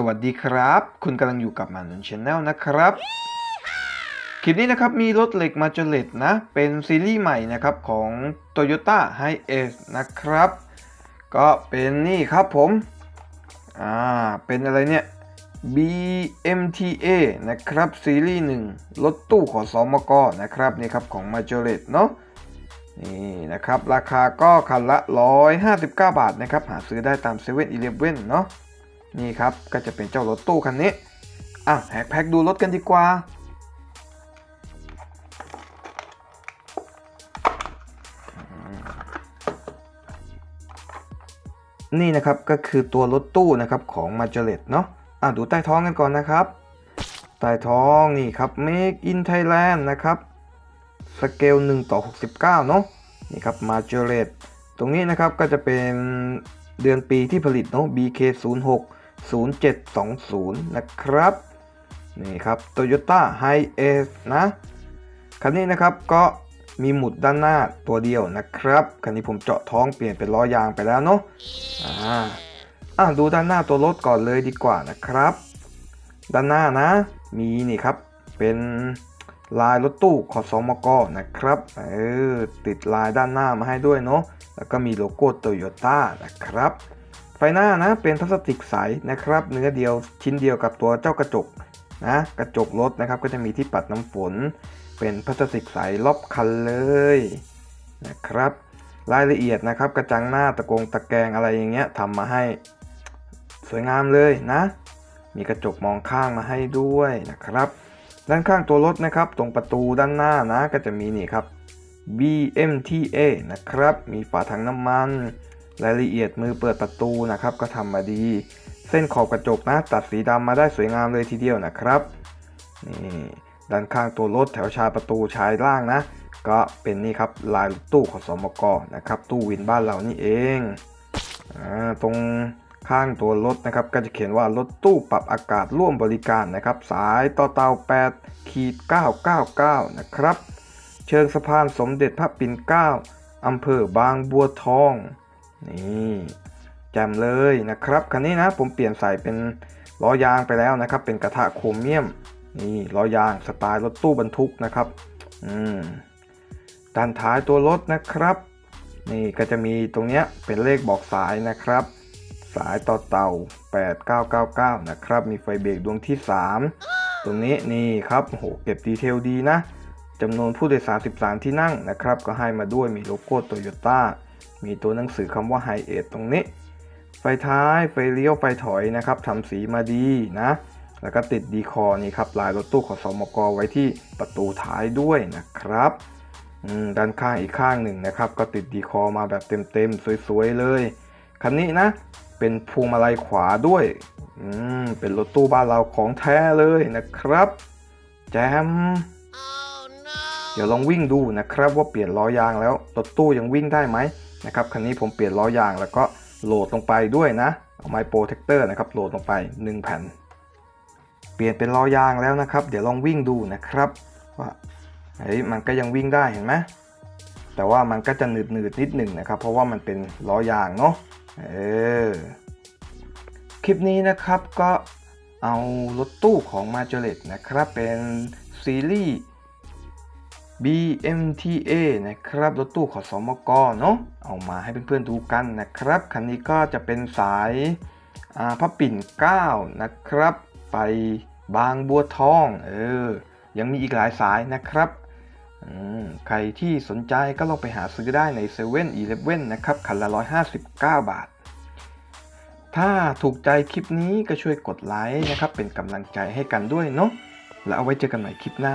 สวัสดีครับ คุณกำลังอยู่กับมานุนชแนลนะครับ คลิปนี้นะครับมีรถเหล็กมาจเลตนะ เป็นซีรีส์ใหม่นะครับของ Toyota h i a c e นะครับ ก็เป็นนี่ครับผม อ่า เป็นอะไรเนี่ย BMTA นะครับ ซีรีส์1รถตู้ของสมกนะครับนี่ครับของ m a j o r e t เนาะนี่นะครับ ราคาก็คันละ 159 บาทนะครับ หาซื้อได้ตาม7 e เ e ่ e อเนาะ นี่ครับ ก็จะเป็นเจ้ารถตู้คันนี้ อะแหกแพ็กดูรถกันดีกว่า นี่นะครับก็คือตัวรถตู้นะครับของมาเจเลตเนาะ อะดูใต้ท้องกันก่อนนะครับ ใต้ท้องนี่ครับ Make in Thailand นะครับสเกล1ต่อ69 เนาะนี่ครับมาเจเลตตรงนี้นะครับก็จะเป็นเดือนปีที่ผลิตเนาะ BK06 0720 นะครับ นี่ครับ Toyota Hi Ace นะคันนี้นะครับก็มีหมุดด้านหน้าตัวเดียวนะครับ คันนี้ผมเจาะท้องเปลี่ยนเป็นล้อยางไปแล้วเนาะอ่าดูด้านหน้าตัวรถก่อนเลยดีกว่านะครับ ด้านหน้านะ มีนี่ครับ เป็นลายรถตู้ขอสองมกนะครับ เออติดลายด้านหน้ามาให้ด้วยเนาะ แล้วก็มีโลโก้โตโยต้านะครับ ไฟหน้านะเป็นพลาสติกใสนะครับ เนื้อเดียวชิ้นเดียวกับตัวเจ้ากระจกนะกระจกรถนะครับก็จะมีที่ปัดน้ำฝน เป็นพลาสติกใสรอบคันเลยนะครับรายละเอียดนะครับกระจังหน้าตะกงตะแกรงอะไรอย่างเงี้ยทำมาให้สวยงามเลยนะ มีกระจกมองข้างมาให้ด้วยนะครับ ด้านข้างตัวรถนะครับ ตรงประตูด้านหน้านะก็จะมีนี่ครับ BMTA นะครับ มีฝาถังน้ำมัน รายละเอียดมือเปิดประตูนะครับก็ทำมาดี เส้นขอบกระจกนะตัดสีดำมาได้สวยงามเลยทีเดียวนะครับนี่ด้านข้างตัวรถแถวชายประตูชายล่างนะ ก็เป็นนี่ครับลายตู้ของสมกนะครับตู้วินบ้านเรานี่เองอตรงข้างตัวรถนะครับก็จะเขียนว่ารถตู้ปรับอากาศร่วมบริการนะครับ สายต่อเตา8ขีด999 นะครับ เชิงสะพานสมเด็จพระปิ่นเกล้าอำเภอบางบัวทอง นี่แจ่มเลยนะครับคันนี้นะผมเปลี่ยนใส่เป็นล้อยางไปแล้วนะครับ เป็นกระทะโครเมียมนี่ล้อยางสไตล์รถตู้บรรทุกนะครับอืมด้านท้ายตัวรถนะครับ นี่ก็จะมีตรงเนี้ยเป็นเลขบอกสายนะครับ สายต่อเต่า 8999 นะครับ มีไฟเบรกดวงที่ 3 ตรงนี้นี่ครับโอ้โหเก็บดีเทลดีนะจำนวนผู้โดยสาร 13 ที่นั่งนะครับ ก็ให้มาด้วยมีโลโก้โตโยต้า มีตัวหนังสือคำว่าไฮเอทตรงนี้ ไฟท้ายไฟเลี้ยวไฟถอยนะครับทำสีมาดีนะ แล้วก็ติดดีคอนี่ครับลายรถตู้ของสมกไว้ที่ประตูท้ายด้วยนะครับอืมด้านข้างอีกข้างหนึ่งนะครับ ก็ติดดีคอมาแบบเต็มๆสวยๆเลยคันนี้นะ เป็นพวงมาลัยขวาด้วยอืมเป็นรถตู้บ้านเราของแท้เลยนะครับ แจมเดี๋ยวลองวิ่งดูนะครับว่าเปลี่ยนล้อยางแล้วรถตู้ยังวิ่งได้ไหม นะครับคันนี้ผมเปลี่ยนล้อยางแล้วก็โหลดลงไปด้วยนะเอาไมโปรเทคเตอร์นะครับโหลดลงไป 1 แผ่น เปลี่ยนเป็นล้อยางแล้วนะครับ เดี๋ยวลองวิ่งดูนะครับว่าเฮ้ยมันก็ยังวิ่งได้เห็นไหมแต่ว่ามันก็จะหนืดหนืดนิดหนึ่งนะครับ เพราะว่ามันเป็นล้อยางเนาะเออคลิปนี้นะครับก็เอารถตู้ของ m a j o r e t นะครับเป็นซีรีส์ BMTA นะครับรถตู้ขอสมกเนาะเอามาให้เพื่อนๆดูกันนะครับ คันนี้ก็จะเป็นสายาพระปิ่นเก้านะครับ ไปบางบัวทองเออยังมีอีกหลายสายนะครับใครที่สนใจก็ลองไปหาซื้อได้ใน7 e เ e ่ e อนะครับคันละ 159 บาท ถ้าถูกใจคลิปนี้ก็ช่วยกดไลค์นะครับ เป็นกำลังใจให้กันด้วยเนาะแล้วเอาไว้เจอกันใหม่คลิปหน้า